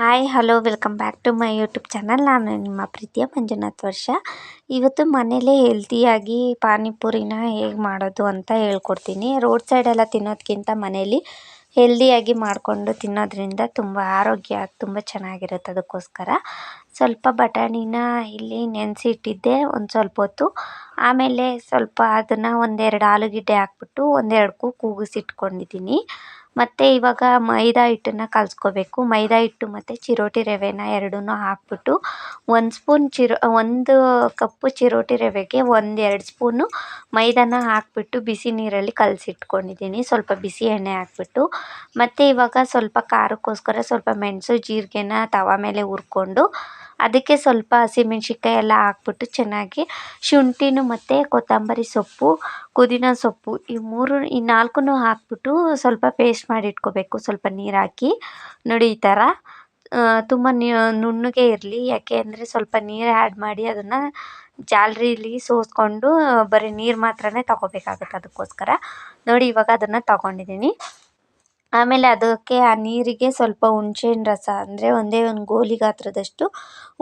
Hi hello welcome back to my YouTube channel ನಾನು ನಿಮ್ಮ ಪ್ರೀತಿಯ ಮಂಜುನಾಥ್ ವರ್ಷ. ಇವತ್ತು ಮನೇಲೇ ಹೆಲ್ತಿಯಾಗಿ ಪಾನಿಪುರಿನ ಹೇಗೆ ಮಾಡೋದು ಅಂತ ಹೇಳ್ಕೊಡ್ತೀನಿ. ರೋಡ್ ಸೈಡೆಲ್ಲ ತಿನ್ನೋದಕ್ಕಿಂತ ಮನೇಲಿ ಹೆಲ್ದಿಯಾಗಿ ಮಾಡಿಕೊಂಡು ತಿನ್ನೋದ್ರಿಂದ ತುಂಬ ಆರೋಗ್ಯ ತುಂಬ ಚೆನ್ನಾಗಿರುತ್ತೆ ಅದಕ್ಕೋಸ್ಕರ. ಸ್ವಲ್ಪ ಬಟಾಣಿನ ಇಲ್ಲಿ ನೆನೆಸಿ ಇಟ್ಟಿದ್ದೆ ಒಂದು ಸ್ವಲ್ಪ ಹೊತ್ತು. ಆಮೇಲೆ ಸ್ವಲ್ಪ ಅದನ್ನು ಒಂದೆರಡು ಆಲೂಗಡ್ಡೆ ಹಾಕ್ಬಿಟ್ಟು ಒಂದೆರಡು ಕೂಗಿಸಿಟ್ಕೊಂಡಿದ್ದೀನಿ. ಮತ್ತು ಇವಾಗ ಮೈದಾ ಹಿಟ್ಟನ್ನು ಕಲಸ್ಕೋಬೇಕು. ಮೈದಾ ಹಿಟ್ಟು ಮತ್ತು ಚಿರೋಟಿ ರವೆನ ಎರಡನ್ನೂ ಹಾಕ್ಬಿಟ್ಟು ಒಂದು ಸ್ಪೂನ್ ಚಿರೋ, ಒಂದು ಕಪ್ಪು ಚಿರೋಟಿ ರವೆಗೆ ಒಂದೆರಡು ಸ್ಪೂನು ಮೈದಾನ ಹಾಕ್ಬಿಟ್ಟು ಬಿಸಿ ನೀರಲ್ಲಿ ಕಲಸಿಟ್ಕೊಂಡಿದ್ದೀನಿ. ಸ್ವಲ್ಪ ಬಿಸಿ ಎಣ್ಣೆ ಹಾಕ್ಬಿಟ್ಟು. ಮತ್ತು ಇವಾಗ ಸ್ವಲ್ಪ ಖಾರಕ್ಕೋಸ್ಕರ ಸ್ವಲ್ಪ ಮೆಣಸು, ಜೀರಿಗೆನ ತವಾ ಮೇಲೆ ಹುರ್ಕೊಂಡು ಅದಕ್ಕೆ ಸ್ವಲ್ಪ ಹಸಿಮೆಣ್ಸಿನ್ಕಾಯಿ ಎಲ್ಲ ಹಾಕ್ಬಿಟ್ಟು ಚೆನ್ನಾಗಿ ಶುಂಠಿನೂ ಮತ್ತು ಕೊತ್ತಂಬರಿ ಸೊಪ್ಪು, ಪುದೀನ ಸೊಪ್ಪು ಈ ಮೂರು, ಈ ನಾಲ್ಕನ್ನೂ ಹಾಕಿಬಿಟ್ಟು ಸ್ವಲ್ಪ ಪೇಸ್ಟ್ ಮಾಡಿ ಇಟ್ಕೋಬೇಕು. ಸ್ವಲ್ಪ ನೀರು ಹಾಕಿ. ನೋಡಿ ಈ ಥರ ತುಂಬ ನುಣ್ಣಗೆ ಇರಲಿ. ಯಾಕೆ ಅಂದರೆ ಸ್ವಲ್ಪ ನೀರು ಆ್ಯಡ್ ಮಾಡಿ ಅದನ್ನು ಜಾಲರಿಲಿ ಸೋಸ್ಕೊಂಡು, ಬರೀ ನೀರು ಮಾತ್ರನೇ ತಗೋಬೇಕಾಗುತ್ತೆ ಅದಕ್ಕೋಸ್ಕರ. ನೋಡಿ ಇವಾಗ ಅದನ್ನು ತಗೊಂಡಿದ್ದೀನಿ ಆಮೇಲೆ ಅದಕ್ಕೆ ಆ ನೀರಿಗೆ ಸ್ವಲ್ಪ ಹುಣ್ಸೆಹಣ್ಣು ರಸ, ಅಂದರೆ ಒಂದೇ ಒಂದು ಗೋಲಿ ಗಾತ್ರದಷ್ಟು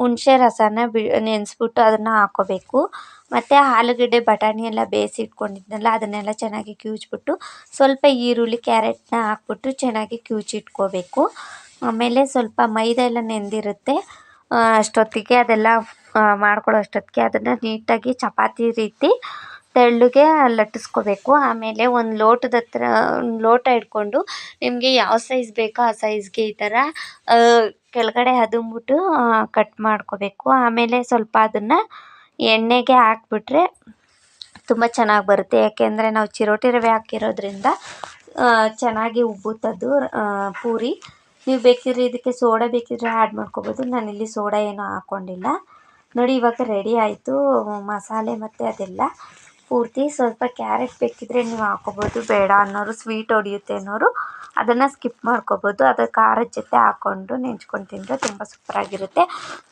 ಹುಣಸೆ ರಸನ ಬಿ, ನೆನೆಸ್ಬಿಟ್ಟು ಅದನ್ನು ಹಾಕ್ಕೋಬೇಕು ಮತ್ತು ಆಲೂಗಡ್ಡೆ, ಬಟಾಣಿ ಎಲ್ಲ ಬೇಯಿಸಿ ಇಟ್ಕೊಂಡಿದ್ನಲ್ಲ, ಅದನ್ನೆಲ್ಲ ಚೆನ್ನಾಗಿ ಕಿವುಚ್ಬಿಟ್ಟು ಸ್ವಲ್ಪ ಈರುಳ್ಳಿ, ಕ್ಯಾರೆಟ್ನ ಹಾಕ್ಬಿಟ್ಟು ಚೆನ್ನಾಗಿ ಕಿವುಚಿಟ್ಕೋಬೇಕು ಆಮೇಲೆ ಸ್ವಲ್ಪ ಮೈದಾ ಎಲ್ಲ ನೆಂದಿರುತ್ತೆ. ಅಷ್ಟೊತ್ತಿಗೆ ಅದೆಲ್ಲ ಮಾಡ್ಕೊಳ್ಳೋ ಅಷ್ಟೊತ್ತಿಗೆ ಅದನ್ನು ನೀಟಾಗಿ ಚಪಾತಿ ರೀತಿ ತೆಳ್ಳಗೆ ಲಟ್ಟಿಸ್ಕೋಬೇಕು. ಆಮೇಲೆ ಒಂದು ಲೋಟದ ಹತ್ರ, ಒಂದು ಲೋಟ ಹಿಡ್ಕೊಂಡು ನಿಮಗೆ ಯಾವ ಸೈಜ್ ಬೇಕೋ ಆ ಸೈಜ್ಗೆ ಈ ಥರ ಕೆಳಗಡೆ ಅದುಮ್ಬಿಟ್ಟು ಕಟ್ ಮಾಡ್ಕೋಬೇಕು. ಆಮೇಲೆ ಸ್ವಲ್ಪ ಅದನ್ನು ಎಣ್ಣೆಗೆ ಹಾಕ್ಬಿಟ್ರೆ ತುಂಬ ಚೆನ್ನಾಗಿ ಬರುತ್ತೆ. ಯಾಕೆಂದರೆ ನಾವು ಚಿರೋಟಿ ರವೆ ಹಾಕಿರೋದ್ರಿಂದ ಚೆನ್ನಾಗಿ ಉಬ್ಬುತ್ತದು ಪೂರಿ. ನೀವು ಬೇಕಿದ್ರೆ ಇದಕ್ಕೆ ಸೋಡಾ ಬೇಕಿದ್ರೆ ಆ್ಯಡ್ ಮಾಡ್ಕೋಬೋದು. ನಾನಿಲ್ಲಿ ಸೋಡಾ ಏನೂ ಹಾಕ್ಕೊಂಡಿಲ್ಲ ನೋಡಿ ಇವಾಗ ರೆಡಿ ಆಯಿತು ಮಸಾಲೆ ಮತ್ತು ಅದೆಲ್ಲ. ಪೂರ್ತಿ ಸ್ವಲ್ಪ ಕ್ಯಾರೆಟ್ ಬೇಕಿದ್ದರೆ ನೀವು ಹಾಕ್ಕೊಬೋದು ಬೇಡ ಅನ್ನೋರು ಸ್ವೀಟ್ ಹೊಡಿಯುತ್ತೆ ಅನ್ನೋರು ಅದನ್ನು ಸ್ಕಿಪ್ ಮಾಡ್ಕೋಬೋದು. ಅದು ಖಾರದ ಜೊತೆ ಹಾಕ್ಕೊಂಡು ನೆಂಚ್ಕೊಂಡು ತಿಂದರೆ ತುಂಬ ಸೂಪರಾಗಿರುತ್ತೆ.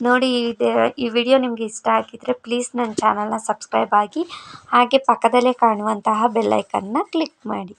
ನೋಡಿ, ಇದು ಈ ವಿಡಿಯೋ ನಿಮಗೆ ಇಷ್ಟ ಆಗಿದ್ದರೆ ಪ್ಲೀಸ್ ನನ್ನ ಚಾನಲ್ನ ಸಬ್ಸ್ಕ್ರೈಬ್ ಆಗಿ ಹಾಗೆ ಪಕ್ಕದಲ್ಲೇ ಕಾಣುವಂತಹ ಬೆಲ್ಲೈಕನ್ನ ಕ್ಲಿಕ್ ಮಾಡಿ.